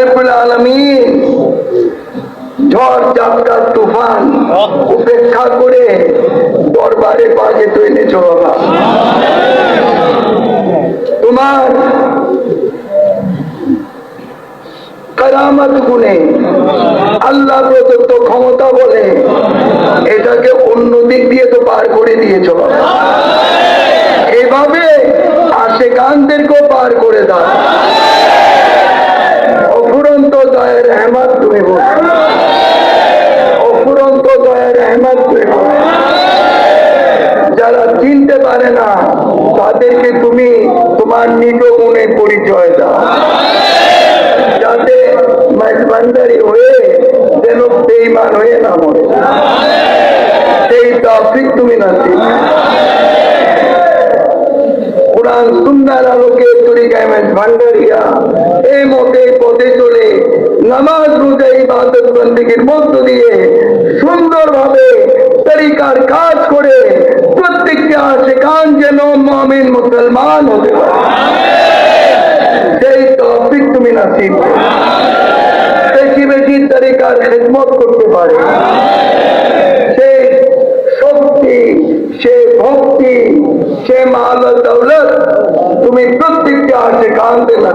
রব্বুল ঝড় ঝাপটা তুফান উপেক্ষা করে দরবারে পাকে বাবা। তোমার কারামত গুণে আল্লাহ প্রদত্ত ক্ষমতা বলে এটাকে অন্য দিক দিয়ে তো পার করে দিয়েছ এভাবে আশেকানদেরকেও পার করে দাও। রহমত তুমি অফুরন্ত দয়ের রহমত বলো। যারা চিনতে পারে না, তাদেরকে তুমি তোমার নিজ গুণে পরিচয় দাও। যাতে মেজবান্দারি হয়ে যেন বেইমান হয়ে না মরে। সেই তফিক তুমি না কোরআন সুন্নার আলোকে তরিকায় ভান্ডারিয়া এই মতে ইবাদত বন্দীগীর মধ্য দিয়ে সুন্দরভাবে তরিকার কাজ করে প্রত্যেককে আশেকান যেন মমিন, মুসলমান হতে সেই তফিক তুমি নাসিব বেশি বেশি তরিকার খেদমত করতে পারে। সে শক্তি, সে ভক্তি, সে মাল দৌলত তুমি প্রত্যেককে আসে কানতে না